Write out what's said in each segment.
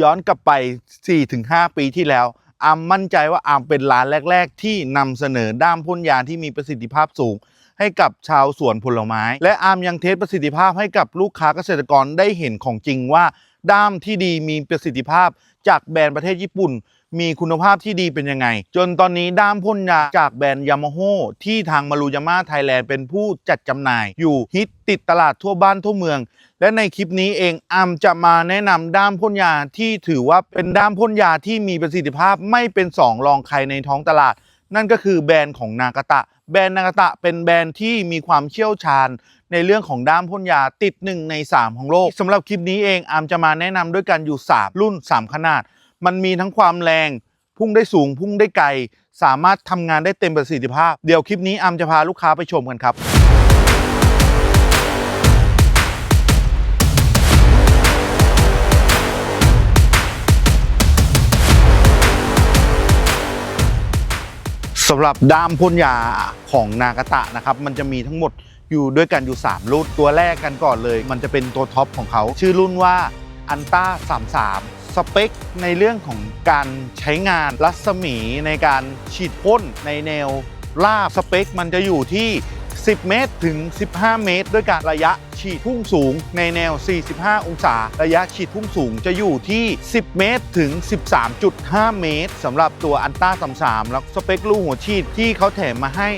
ย้อนกลับไป 4-5 ปีที่แล้วอามมั่นใจว่าอามเป็นร้านแรก ๆ ที่นำเสนอด้ามพ่นยาที่มีประสิทธิภาพสูง ให้กับชาวสวนผลไม้ และอามยังเทสประสิทธิภาพให้กับลูกค้าเกษตรกรได้เห็นของจริงว่า ด้ามที่ดีมีประสิทธิภาพจากแบรนด์ประเทศญี่ปุ่น มีคุณภาพที่ดีเป็นยังไง จนตอนนี้ด้ามพ่นยาจากแบรนด์ยามาโฮที่ทางมารุยาม่าไทยแลนด์เป็นผู้จัดจำหน่าย อยู่ฮิตติดตลาดทั่วบ้านทั่วเมือง และในคลิปนี้เองอามจะมาแนะนำด้ามพ่นยาที่ถือว่าเป็นด้ามพ่นยาที่มีประสิทธิภาพไม่เป็นสองรองใครในท้องตลาด นั่นก็คือแบรนด์ของนากาตะ แบรนด์นากาตะเป็นแบรนด์ที่มีความเชี่ยวชาญในเรื่องของด้ามพ่นยาติด 1 ใน 3 ของโลกสำหรับคลิปนี้เองอามจะมาแนะนำด้วยกันอยู่ 3 รุ่น 3 ขนาด มันมีทั้งความแรง พุ่งได้สูงพุ่งได้ไกล สามารถทำงานได้เต็มประสิทธิภาพ เดี๋ยวคลิปนี้อามจะพาลูกค้าไปชมกันครับ สำหรับด้ามพ่นยาของนากาตะนะครับ มันจะมีทั้งหมดอยู่ด้วยกันอยู่ 3 รุ่นตัวแรกกันก่อนเลย มันจะเป็นตัวท็อปของเขา ชื่อรุ่นว่าอันต้า33 สเปคในเรื่องของการใช้งานรัศมีในการฉีดพ่นในแนวลาบสเปคมันจะอยู่ที่ 10 เมตรถึง 15 เมตร ด้วยการระยะฉีดพุ่งสูงในแนว 45 องศา ระยะฉีดพุ่งสูงจะอยู่ที่ 10 เมตรถึง 13.5 เมตรสำหรับตัวอันต้า33แล้วสเปคลูกหัวฉีดที่เขาแถมมาให้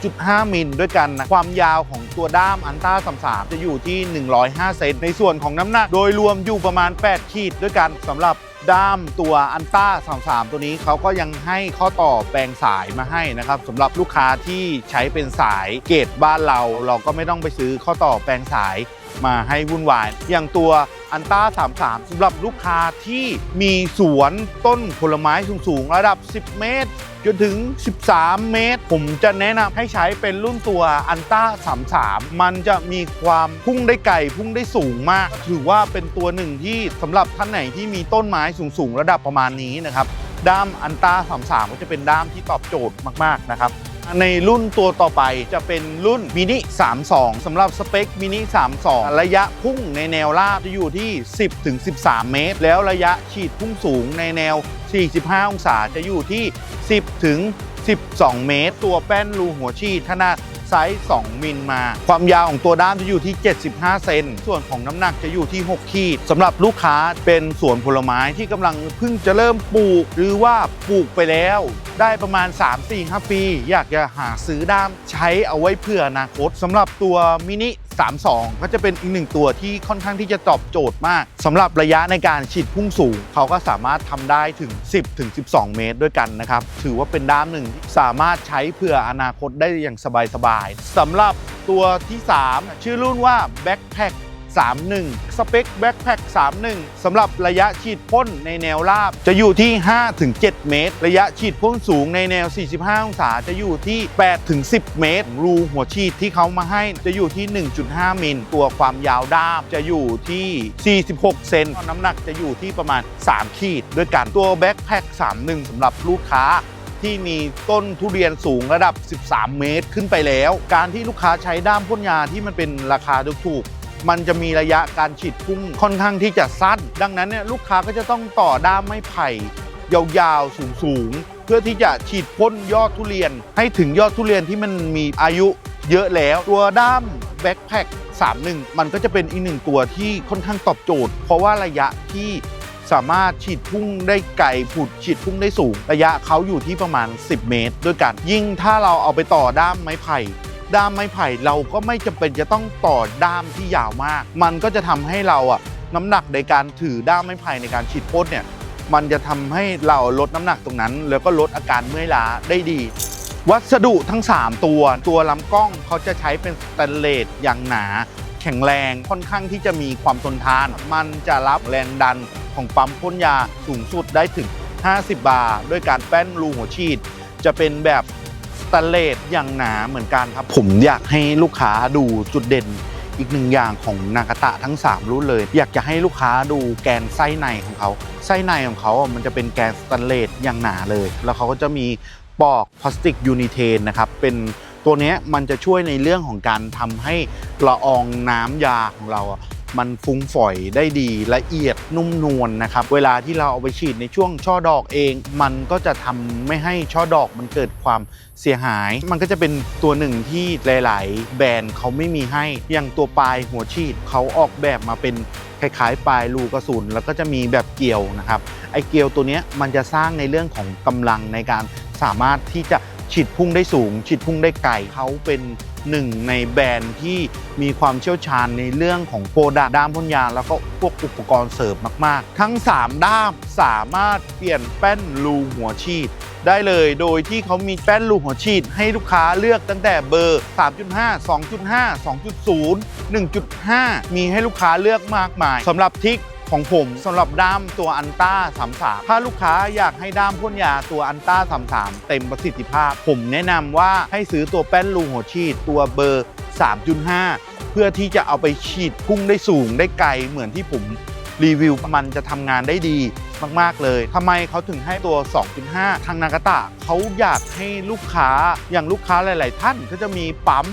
2.5 มิลด้วยกันนะความยาวของตัวด้ามอันต้า33จะอยู่ที่ 105 เซนในส่วนของน้ำหนักโดยรวมอยู่ประมาณ 8 ขีดด้วยกันสำหรับ ด้ามตัวอันต้า33 ตัวนี้เขาก็ยังให้ข้อต่อแปลงสายมาให้นะครับสำหรับลูกค้าที่ใช้เป็นสายเกตบ้านเรา เราก็ไม่ต้องไปซื้อข้อต่อแปลงสาย มาให้วุ่นวาย อย่างตัวอันต้า 33สำหรับลูกค้าที่มีสวนต้นผลไม้สูง ๆ ระดับ 10 เมตร จนถึง 13 เมตร ผมจะแนะนำให้ใช้เป็นรุ่นตัวอันต้า 33 มันจะมีความพุ่งได้ไกลพุ่งได้สูงมาก ถือว่าเป็นตัวหนึ่งที่สำหรับท่านไหนที่มีต้นไม้สูง ๆ ระดับประมาณนี้นะครับ ด้ามอันต้า 33 ก็จะเป็นด้ามที่ตอบโจทย์มาก ๆ นะครับ ในรุ่นตัวต่อไปจะเป็นรุ่นมินิ 32สำหรับสเปคมินิ 32 ระยะพุ่งในแนวราบจะอยู่ที่ 10-13 เมตร แล้วระยะฉีดพุ่งสูงในแนว 45 องศาจะอยู่ที่ 10-12 เมตร ตัวแป้นรูหัวฉีดขนาด ไซส์ 2 มิลมา ความยาวของตัวด้ามจะอยู่ที่ 75 เซน ส่วนของน้ำหนักจะอยู่ที่ 6 ขีดสำหรับลูกค้าเป็นสวนผลไม้ที่กำลังเพิ่งจะเริ่มปลูก หรือว่าปลูกไปแล้ว ได้ประมาณ 3-4-5 ปี อยากจะหาซื้อด้ามใช้เอาไว้เพื่ออนาคตสำหรับตัวมินิ 32 ก็จะเป็นอีกหนึ่งตัวที่ค่อนข้างที่จะตอบโจทย์มากสำหรับระยะในการฉีดพุ่งสูง เขาก็สามารถทำได้ถึง 10ถึง12 เมตรด้วยกันนะครับ ถือว่าเป็นด้ามหนึ่งที่สามารถใช้เพื่ออนาคตได้อย่างสบายๆสำหรับตัวที่ 3 ชื่อรุ่นว่า Backpack 31 สเปค Backpack 31 สำหรับระยะฉีดพ่นในแนวราบ จะอยู่ที่ 5-7 เมตร ระยะฉีดพ่นสูงในแนว 45 องศาจะอยู่ที่ 8-10 เมตร รูหัวฉีดที่เขามาให้จะอยู่ที่ 1.5 มิล ตัวความยาวด้ามจะอยู่ที่ 46 เซนน้ำหนักจะอยู่ที่ประมาณ 3 ขีด ด้วยกันตัว Backpack 31สำหรับลูกค้าที่มีต้นทุเรียนสูงระดับ 13 เมตรขึ้นไปแล้ว การที่ลูกค้าใช้ด้ามพ่นยาที่มันเป็นราคาถูกๆ มันจะมีระยะการฉีดพุ่งค่อนข้างที่จะสั้น ดังนั้นเนี่ยลูกค้าก็จะต้องต่อด้ามไม้ไผ่ยาวๆสูงๆ เพื่อที่จะฉีดพ่นยอดทุเรียน ให้ถึงยอดทุเรียนที่มันมีอายุเยอะแล้ว ตัวด้ามแบ็คแพค31 มันก็จะเป็นอีกหนึ่งตัวที่ค่อนข้างตอบโจทย์ เพราะว่าระยะที่สามารถฉีดพุ่งได้ไกลผุดฉีดพุ่งได้สูง ระยะเขาอยู่ที่ประมาณ 10 เมตร ด้วยกัน ยิ่งถ้าเราเอาไปต่อด้ามไม้ไผ่ ด้ามไม้ไผ่เราก็ไม่จำเป็นจะต้องต่อด้ามที่ยาวมาก มันก็จะทำให้เราอะน้ำหนักในการถือด้ามไม้ไผ่ในการฉีดพ่นเนี่ยมันจะทำให้เราลดน้ำหนักตรงนั้น แล้วก็ลดอาการเมื่อยล้าได้ดี วัสดุทั้ง 3 ตัว ตัวลำกล้องเขาจะใช้เป็นสแตนเลสอย่างหนา แข็งแรงค่อนข้างที่จะมีความทนทาน มันจะรับแรงดันของปั๊มพ่นยาสูงสุดได้ถึง 50 บาร์ด้วยการแป้นรูหัวฉีด จะเป็นแบบ ตนเลสอย่างหนาเหมือนกันครับ ผมอยากให้ลูกค้าดูจุดเด่นอีกหนึ่งอย่างของนากาตะทั้ง 3 รุ่นเลย อยากจะให้ลูกค้าดูแกนไส้ในของเขาไส้ในของเขาอะมันจะเป็นแกนสแตนเลสอย่างหนาเลย แล้วเขาก็จะมีปอกพลาสติกยูนิเทนนะครับเป็นตัวนี้มันจะช่วยในเรื่องของการทำให้ละอองน้ำยาของเรา มันฟุ้งฝอยได้ดีละเอียดนุ่มนวลนะครับ เวลาที่เราเอาไปฉีดในช่วงช่อดอกเอง มันก็จะทำไม่ให้ช่อดอกมันเกิดความเสียหาย มันก็จะเป็นตัวหนึ่งที่หลาย ๆ แบรนด์เขาไม่มีให้ อย่างตัวปลายหัวฉีดเขาออกแบบมาเป็นคล้ายๆ ปลายรูกระสุนแล้วก็จะมีแบบเกลียวนะครับไอเกลียวตัวนี้มันจะสร้างในเรื่องของกำลังในการสามารถที่จะฉีดพุ่งได้สูงฉีดพุ่งได้ไกลเขาเป็น หนึ่งในแบรนด์ที่มีความเชี่ยวชาญในเรื่องของโปรดักด้ามพ่นยาแล้วก็พวกอุปกรณ์เสริมมาก ๆ ทั้ง 3 ด้ามสามารถเปลี่ยนแป้นรูหัวฉีด ได้เลยโดยที่เขามีแป้นลูหัวฉีด ให้ลูกค้าเลือกตั้งแต่เบอร์ 3.5 2.5 2.0 1.5 มีให้ลูกค้าเลือกมากมายสำหรับทิก ของผมสำหรับด้ามตัวอันต้า33ถ้าลูกค้าอยากให้ด้ามพ่นยาตัวอันต้า33เต็มประสิทธิภาพ ผมแนะนำว่าให้ซื้อตัวแป้นลูหัวฉีดตัวเบอร์ 3.5 เพื่อที่จะเอาไปฉีดพุ่งได้สูงได้ไกลเหมือนที่ผมรีวิวมันจะทำงานได้ดีมากๆเลยทำไมเขาถึงให้ตัว 2.5 ทางนากาตะเขาอยากให้ลูกค้าอย่างลูกค้าหลาย ๆ ท่านก็จะมีปั๊ม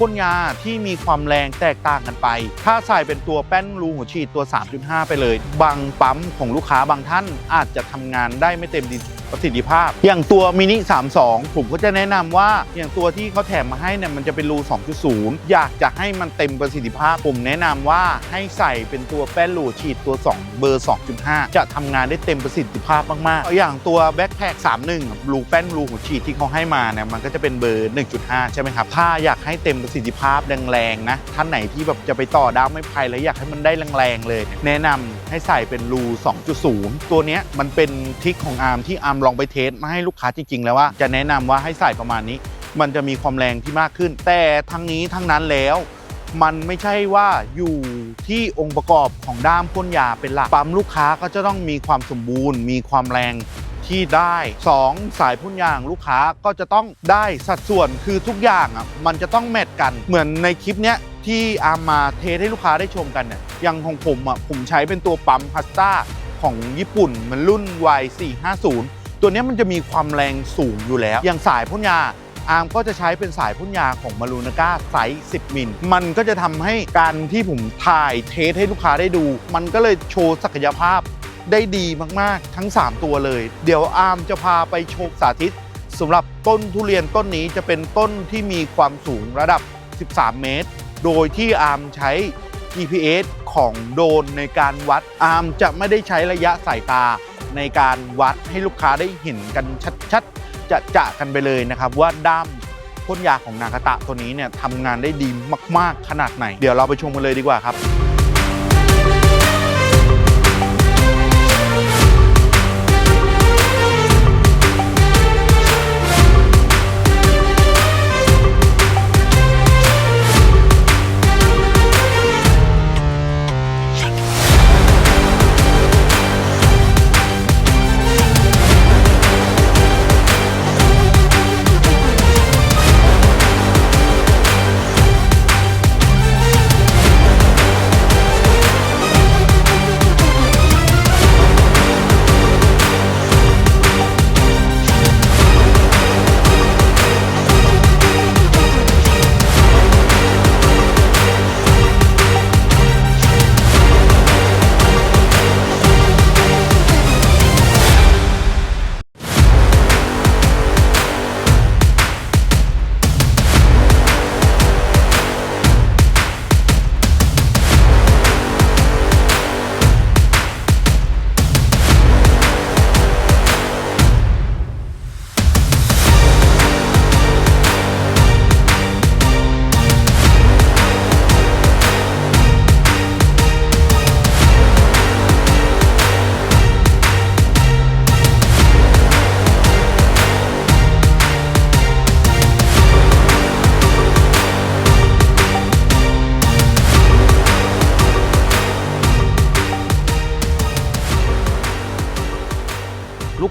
พ่นยาที่มีความแรงแตกต่างกันไป ถ้าใส่เป็นตัวแป้นรูหัวฉีดตัว 3.5 ไปเลย บางปั๊มของลูกค้าบางท่านอาจจะทำงานได้ไม่เต็ม ประสิทธิภาพ อย่างตัวมินิ 32 ผมก็จะแนะนำว่าอย่างตัวที่เขาแถมมาให้เนี่ยมันจะเป็นรู 2.0 อยากจะให้มันเต็มประสิทธิภาพ ผมแนะนำว่าให้ใส่เป็นตัวแป้นรูฉีดตัว 2 เบอร์ 2.5 จะทำงานได้เต็มประสิทธิภาพมากๆ อย่างตัวแบ็คแพค31รูแป้นรูหัวฉีดที่เขาให้มาเนี่ยมันก็จะเป็นเบอร์ 1.5 ใช่ไหมครับ ถ้าอยากให้เต็มประสิทธิภาพแรงๆนะท่านไหนที่แบบจะไปต่อดามไม้ไผ่แล้วอยากให้มันได้แรงๆเลย แนะนำให้ใส่เป็นรู 2.0 ตัวเนี้ยมันเป็นทริคของอาร์มที่อาร์มลองไปเทสมาให้ลูกค้าจริงๆ แล้วว่าจะแนะนำว่าให้ใส่ประมาณนี้ มันจะมีความแรงที่มากขึ้น แต่ทั้งนี้ทั้งนั้นแล้วมันไม่ใช่ว่าอยู่ที่องค์ประกอบของด้ามพ่นยาเป็นหลักปั๊มลูกค้าก็จะต้องมีความสมบูรณ์ มีความแรงที่ได้ 2 สายพ่นยางลูกค้าก็จะต้องได้สัดส่วนคือทุกอย่างอะมันจะต้องแมทกันเหมือนในคลิปเนี้ยที่อามมาเทสให้ลูกค้าได้ชมกันเนี่ยอย่างของผมอะผมใช้เป็นตัวปั๊มพัสต้าของญี่ปุ่นมันรุ่น Y450 ตัวนี้มันจะมีความแรงสูงอยู่แล้ว อย่างสายพ่นยาอาร์มก็จะใช้เป็นสายพ่นยาของมารูนาก้าไซส์10 มิล มันก็จะทำให้การที่ผมถ่ายเทสให้ลูกค้าได้ดู มันก็เลยโชว์ศักยภาพได้ดีมากๆ ทั้ง 3 ตัวเลย เดี๋ยวอาร์มจะพาไปโชว์สาธิตสำหรับต้นทุเรียนต้นนี้จะเป็นต้นที่มีความสูงระดับ 13 เมตร โดยที่อาร์มใช้ GPS ของโดนในการวัดอาร์มจะไม่ได้ใช้ระยะสายตา ในการวัดให้ลูกค้าได้เห็นกันชัดๆจะจะกันไปเลยนะครับว่าด้ามพ่นยาของนากาตะตัวนี้เนี่ยทำงานได้ดีมากๆขนาดไหน เดี๋ยวเราไปชมกันเลยดีกว่าครับ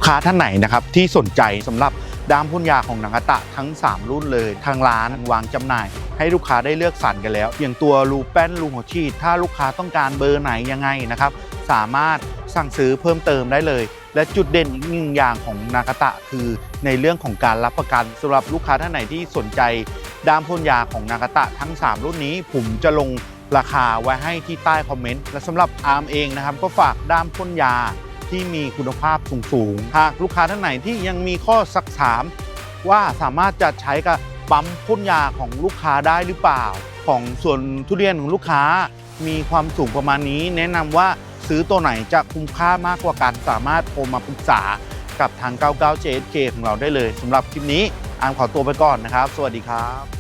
ค้าท่านไหนนะครับที่สนใจสำหรับด้ามพ่นยาของนางาตะทั้ง 3 รุ่นเลย ทางร้านวางจำหน่าย ให้ลูกค้าได้เลือกสรรกันแล้ว อย่างตัวรูแป้นรูหัวฉีด ถ้าลูกค้าต้องการเบอร์ไหนยังไงนะครับ สามารถสั่งซื้อเพิ่มเติมได้เลย และจุดเด่นอีกหนึ่งอย่างของนากาตะคือในเรื่องของการรับประกันสำหรับลูกค้าท่านไหนที่สนใจด้ามพ่นยาของนากาตะทั้ง 3 รุ่นนี้ ผมจะลงราคาไว้ให้ที่ใต้คอมเมนต์และสำหรับอาร์มเองนะครับก็ฝากด้ามพ่นยา ที่มีคุณภาพสูงๆหากลูกค้าท่านไหนที่ยังมีข้อสักถาม ว่าสามารถจะใช้กับปั๊มพ่นยาของลูกค้าได้หรือเปล่า ของส่วนทุเรียนของลูกค้ามีความสูงประมาณนี้ แนะนำว่าซื้อตัวไหนจะคุ้มค่ามากกว่ากันสามารถโทรมาปรึกษากับทาง 99 JSK ของเราได้เลยสำหรับคลิปนี้อามขอตัวไปก่อนนะครับ สวัสดีครับ